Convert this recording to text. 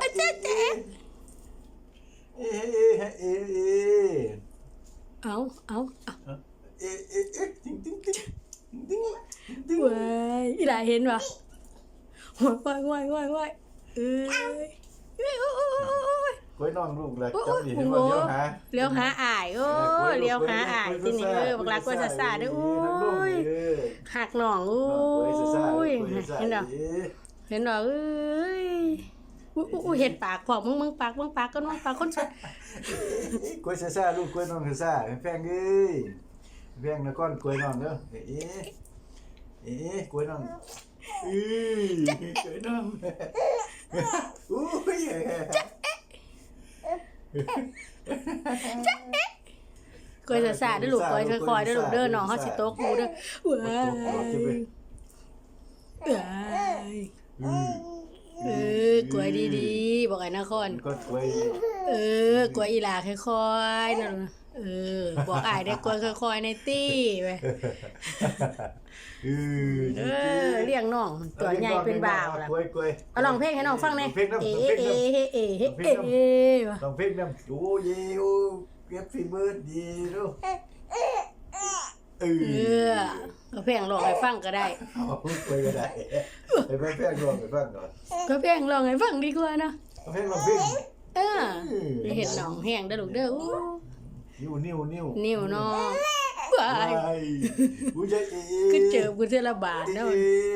อาจารย์เจ๊เอ๊ะเอ๊ะเอ๊ะเอาเอาเอาเอ๊ะเอ๊ะเอ๊ะติ๊งติ๊งติ๊งติ๊งติ๊งเว้ยอีหลาเห็นปะว้ายว้ายว้ายว้ายเอ้ยเอ้ยโอ้ยโอ้ยโอ้ยโอ้ยกล้วยน้องลูกและโอ้จับยดิโอ้ให้โหมันเลี้ยวหาเลี้ยวหาอายโอ้ยเลี้ยวหาอายที่นี่เออบักลากล้วยซาซาด้อโอ้ย หักหนองโอ้ยเห็นดอกเห็นดอกเอ้ยอู้อู้อู้เห็ดปากพอกมึงมึงปากมึงปากก็มึงปากคนสวยกล้วยซาซาลูกกล้วยน้องซาซาแพงเอ้ยแพงนะก้อนกล้วยน้องเด้อเอ๊ะเอ๊ะกล้วยน้องอือกล้วยน้องอุ้ย กล้วยซาซาเด้อลูกกล้วยค่อยๆเด้อลูกเด้อน้องเฮาสิโตกูเด้อว้ยเอ้ยอืมเออกวยดีๆบอกไอ้นคร ก็กวยเออกวยอีหลาค่อยๆนั่นน่ะเออ บอกอ้ายได้กวยค่อยๆในตี้ไปเออเออเลี้ยงน้องตัวใหญ่เป็นบ่าวล่ะกวยกวยเอาลองเพลงให้น้องฟังหน่อยเอเพลงเอน้ำเอเอเอเอเอว่ะลองเพลงน้ำโอ้ยโอ้ เก็บฟีเบิร์ดดีดูเอเออเอาเพลงร้องให้ฟังก็ได้ เอาไปก็ได้ไปไปเพลงลองไปฟังก่อนก็เพลงร้องให้ฟังดีกว่าเนาะเอาเพลงลองเพลงเออเห็นน้องแห้งเด้อลูกเด้ออู้นิ้วนิ้วนิ้วนิ้วน้องบายอุ้ยใจเอ๋ คือเจอกูเทื่อละบาทเอ๋เนาะเอ๋